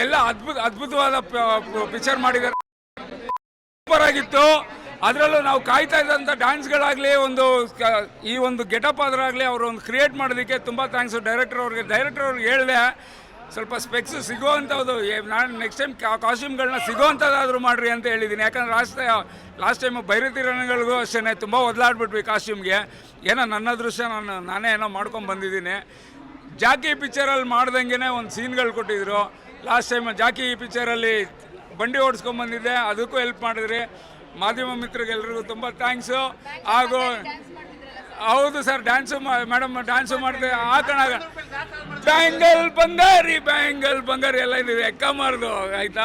ಎಲ್ಲ ಅದ್ಭುತ, ಅದ್ಭುತವಾದ ಪಿಕ್ಚರ್ ಮಾಡಿದ್ದಾರೆ. ಸೂಪರ್ ಆಗಿತ್ತು. ಅದರಲ್ಲೂ ನಾವು ಕಾಯ್ತಾ ಇದ್ದಂಥ ಡ್ಯಾನ್ಸ್ಗಳಾಗಲಿ ಒಂದು ಈ ಒಂದು ಗೆಟಪ್ ಆದ್ರಾಗಲಿ ಅವರು ಒಂದು ಕ್ರಿಯೇಟ್ ಮಾಡೋದಕ್ಕೆ ತುಂಬ ಥ್ಯಾಂಕ್ಸ್ ಡೈರೆಕ್ಟರ್ ಅವ್ರಿಗೆ ಡೈರೆಕ್ಟರ್ ಅವ್ರಿಗೆ ಹೇಳಿದೆ, ಸ್ವಲ್ಪ ಸ್ಪೆಕ್ಸ್ ಸಿಗೋವಂಥದ್ದು ನಾನು ನೆಕ್ಸ್ಟ್ ಟೈಮ್ ಕಾಸ್ಟ್ಯೂಮ್ಗಳನ್ನ ಸಿಗೋವಂಥದ್ದಾದರೂ ಮಾಡ್ರಿ ಅಂತ ಹೇಳಿದ್ದೀನಿ. ಯಾಕಂದ್ರೆ ಲಾಸ್ಟ್ ಲಾಸ್ಟ್ ಟೈಮ್ ಬೈರತಿ ರಣಗಳಿಗೂ ಅಷ್ಟೇ ತುಂಬ ಒದಲಾಡ್ಬಿಟ್ವಿ ಕಾಸ್ಟ್ಯೂಮ್ಗೆ ಏನೋ ನನ್ನ ದೃಶ್ಯ ನಾನು ನಾನೇ ಏನೋ ಮಾಡ್ಕೊಂಡು ಬಂದಿದ್ದೀನಿ. ಜಾಕಿ ಪಿಕ್ಚರಲ್ಲಿ ಮಾಡ್ದಂಗೆ ಒಂದು ಸೀನ್ಗಳು ಕೊಟ್ಟಿದ್ರು. ಲಾಸ್ಟ್ ಟೈಮ್ ಜಾಕಿ ಪಿಕ್ಚರಲ್ಲಿ ಬಂಡಿ ಓಡಿಸ್ಕೊಂಬಂದಿದ್ದೆ ಅದಕ್ಕೂ ಹೆಲ್ಪ್ ಮಾಡಿದ್ರಿ. ಮಾಧ್ಯಮ ಮಿತ್ರಗೆಲ್ರಿಗೂ ತುಂಬ ಥ್ಯಾಂಕ್ಸು ಹಾಗೂ ಹೌದು ಸರ್ ಡ್ಯಾನ್ಸು ಮೇಡಮ್ ಡ್ಯಾನ್ಸು ಮಾಡಿದೆ. ಆ ಕಣ ಬ್ಯಾಂಗಲ್ ಬಂಗಾರಿ ಬ್ಯಾಂಗಲ್ ಬಂಗಾರಿ ಎಲ್ಲ ಇದೆ ಎಕ್ಕಮಾರ್ದು, ಆಯ್ತಾ?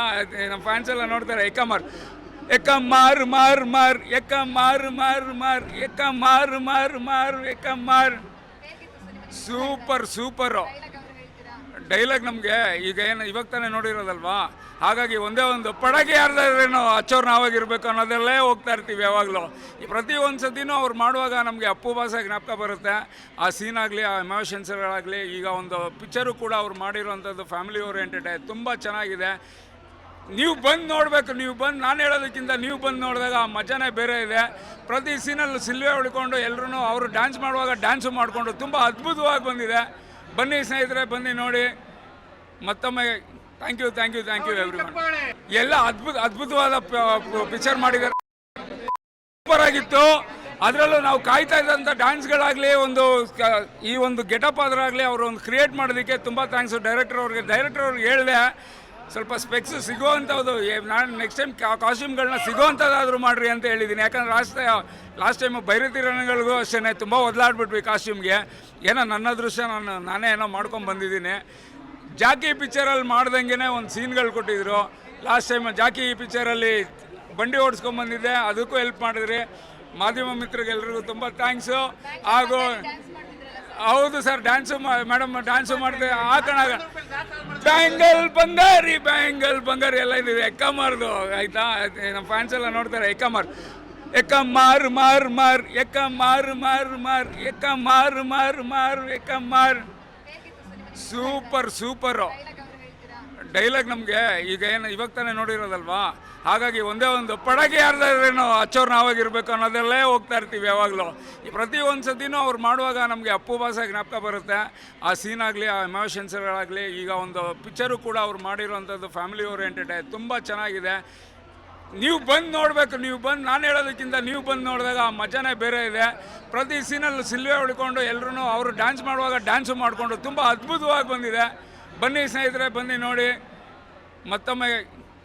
ನಮ್ಮ ಫ್ಯಾನ್ಸ್ ಎಲ್ಲ ನೋಡ್ತಾರೆ, ಎಕ್ಕಮಾರ್. ಎಕ್ಕ ಮಾರು ಮಾರು ಮಾರು ಎಕ್ಕ ಮಾರು ಮಾರು ಮಾರು ಎಕ್ಕ ಮಾರು ಮಾರು ಮಾರು ಎಕ್ಕ ಮಾರ್ ಸೂಪರ್, ಸೂಪರು. ಡೈಲಾಗ್ ನಮಗೆ ಈಗ ಏನು, ಇವಾಗ ತಾನೇ ನೋಡಿರೋದಲ್ವಾ? ಹಾಗಾಗಿ ಒಂದೇ ಒಂದು ಪಡಗೆ ಯಾರ್ದಾದ್ರೇನು ಹಚ್ಚೋರು ನಾವಾಗಿರ್ಬೇಕು ಅನ್ನೋದೆಲ್ಲೇ ಹೋಗ್ತಾ ಇರ್ತೀವಿ ಯಾವಾಗಲೂ. ಪ್ರತಿ ಒಂದು ಸತಿನೂ ಅವ್ರು ಮಾಡುವಾಗ ನಮಗೆ ಅಪ್ಪು ಭಾಷೆ ಜ್ಞಾಪಕ ಬರುತ್ತೆ. ಆ ಸೀನ್ ಆಗಲಿ, ಆ ಎಮೋಷನ್ಸ್ಗಳಾಗಲಿ ಈಗ ಒಂದು ಪಿಕ್ಚರು ಕೂಡ ಅವ್ರು ಮಾಡಿರೋವಂಥದ್ದು ಫ್ಯಾಮಿಲಿ ಓರಿಯೆಂಟೆಡ್ ತುಂಬ ಚೆನ್ನಾಗಿದೆ. ನೀವು ಬಂದು ನೋಡಬೇಕು, ನೀವು ಬಂದು, ನಾನು ಹೇಳೋದಕ್ಕಿಂತ ನೀವು ಬಂದು ನೋಡಿದಾಗ ಆ ಮಜಾನೇ ಬೇರೆ ಇದೆ. ಪ್ರತಿ ಸೀನಲ್ಲಿ ಸಿಲ್ವೆ ಹೊಡ್ಕೊಂಡು ಎಲ್ಲರೂ ಅವರು ಡ್ಯಾನ್ಸ್ ಮಾಡುವಾಗ ಡ್ಯಾನ್ಸು ಮಾಡಿಕೊಂಡು ತುಂಬ ಅದ್ಭುತವಾಗಿ ಬಂದಿದೆ. ಬನ್ನಿ ಸ್ನೇಹಿತರೆ ಬನ್ನಿ ನೋಡಿ. ಮತ್ತೊಮ್ಮೆ thank you thank you thank you every ಎಲ್ಲ ಅದ್ಭುತ ಅದ್ಭುತವಾದ ಪಿಕ್ಚರ್ ಮಾಡಿದ್ದಾರೆ. ಸೂಪರ್ ಆಗಿತ್ತು. ಅದರಲ್ಲೂ ನಾವು ಕಾಯ್ತಾ ಇದ್ದಂಥ ಡ್ಯಾನ್ಸ್ಗಳಾಗಲಿ ಒಂದು ಈ ಒಂದು ಗೆಟಪ್ ಆದ್ರಾಗಲಿ ಅವರು ಒಂದು ಕ್ರಿಯೇಟ್ ಮಾಡೋದಕ್ಕೆ ತುಂಬ ಥ್ಯಾಂಕ್ಸು ಡೈರೆಕ್ಟರ್ ಅವ್ರಿಗೆ ಡೈರೆಕ್ಟರ್ ಅವ್ರಿಗೆ ಹೇಳಿದೆ. ಸ್ವಲ್ಪ ಸ್ಪೆಕ್ಸ್ ಸಿಗೋವಂಥದ್ದು ನಾನು ನೆಕ್ಸ್ಟ್ ಟೈಮ್ ಕಾಸ್ಟ್ಯೂಮ್ಗಳನ್ನ ಸಿಗೋವಂಥದ್ದಾದರೂ ಮಾಡ್ರಿ ಅಂತ ಹೇಳಿದ್ದೀನಿ ಯಾಕಂದ್ರೆ ಲಾಸ್ಟ್ ಲಾಸ್ಟ್ ಟೈಮ್ ಬೈರತಿ ರಣಗಳಿಗೂ ಅಷ್ಟೇ ತುಂಬ ಒದಲಾಡ್ಬಿಟ್ವಿ ಕಾಸ್ಟ್ಯೂಮ್ಗೆ ಏನೋ ನನ್ನ ದೃಶ್ಯ ನಾನು ನಾನೇ ಏನೋ ಮಾಡ್ಕೊಂಡು ಬಂದಿದ್ದೀನಿ. ಜಾಕಿ ಪಿಕ್ಚರಲ್ಲಿ ಮಾಡ್ದಂಗೆ ಒಂದು ಸೀನ್ಗಳು ಕೊಟ್ಟಿದ್ರು. ಲಾಸ್ಟ್ ಟೈಮ್ ಜಾಕಿ ಪಿಕ್ಚರಲ್ಲಿ ಬಂಡಿ ಓಡಿಸ್ಕೊಂಬಂದಿದ್ದೆ ಅದಕ್ಕೂ ಹೆಲ್ಪ್ ಮಾಡಿದ್ರಿ. ಮಾಧ್ಯಮ ಮಿತ್ರಗೆಲ್ಲರಿಗೂ ತುಂಬ ಥ್ಯಾಂಕ್ಸು ಹಾಗೂ ಹೌದು ಸರ್ ಡ್ಯಾನ್ಸು ಮೇಡಮ್ ಡ್ಯಾನ್ಸು ಮಾಡಿದೆ, ಆ ಕಣ ಬ್ಯಾಂಗಲ್ ಬಂಗಾರಿ ಬ್ಯಾಂಗಲ್ ಬಂಗಾರಿ ಎಲ್ಲ ಇದೆ ಎಕ್ಕಮಾರ್ದು ಆಯ್ತಾ? ನಮ್ಮ ಫ್ಯಾನ್ಸ್ ಎಲ್ಲ ನೋಡ್ತಾರೆ ಎಕ್ಕಮಾರ್ ಎಕ್ಕ ಮಾರ್ ಮಾರ್ ಮಾರ್, ಎಕ್ಕ ಮಾರ್ ಮಾರ್ ಮಾರ್, ಎಕ್ಕ ಮಾರ್ ಮಾರ್ ಮಾರ್, ಎಕ್ಕ ಮಾರ್. ಸೂಪರ್ ಸೂಪರು ಡೈಲಾಗ್ ನಮಗೆ, ಈಗ ಏನು, ಇವಾಗ ತಾನೇ ನೋಡಿರೋದಲ್ವಾ? ಹಾಗಾಗಿ ಒಂದೇ ಒಂದು ಪಡಕೆ ಯಾರ್ದಾದ್ರೇನು ಹಚ್ಚೋರು ನಾವಾಗಿರ್ಬೇಕು ಅನ್ನೋದಲ್ಲೇ ಹೋಗ್ತಾ ಇರ್ತೀವಿ ಯಾವಾಗಲೂ. ಪ್ರತಿ ಒಂದು ಸತಿನೂ ಅವ್ರು ಮಾಡುವಾಗ ನಮಗೆ ಅಪ್ಪು ಭಾಷೆ ಜ್ಞಾಪಕ ಬರುತ್ತೆ. ಆ ಸೀನ್ ಆಗಲಿ, ಆ ಎಮೋಷನ್ಸ್ಗಳಾಗಲಿ ಈಗ ಒಂದು ಪಿಕ್ಚರು ಕೂಡ ಅವ್ರು ಮಾಡಿರೋವಂಥದ್ದು ಫ್ಯಾಮಿಲಿ ಓರಿಯೆಂಟೆಡ್ ತುಂಬ ಚೆನ್ನಾಗಿದೆ. ನೀವು ಬಂದು ನೋಡಬೇಕು, ನೀವು ಬಂದು, ನಾನು ಹೇಳೋದಕ್ಕಿಂತ ನೀವು ಬಂದು ನೋಡಿದಾಗ ಆ ಮಜಾನೇ ಬೇರೆ ಇದೆ. ಪ್ರತಿ ಸೀನಲ್ಲಿ ಸಿಲ್ವೆ ಉಳ್ಕೊಂಡು ಎಲ್ಲರೂ ಅವರು ಡ್ಯಾನ್ಸ್ ಮಾಡುವಾಗ ಡ್ಯಾನ್ಸು ಮಾಡಿಕೊಂಡು ತುಂಬ ಅದ್ಭುತವಾಗಿ ಬಂದಿದೆ. ಬನ್ನಿ ಸ್ನೇಹಿತರೆ, ಬನ್ನಿ ನೋಡಿ. ಮತ್ತೊಮ್ಮೆ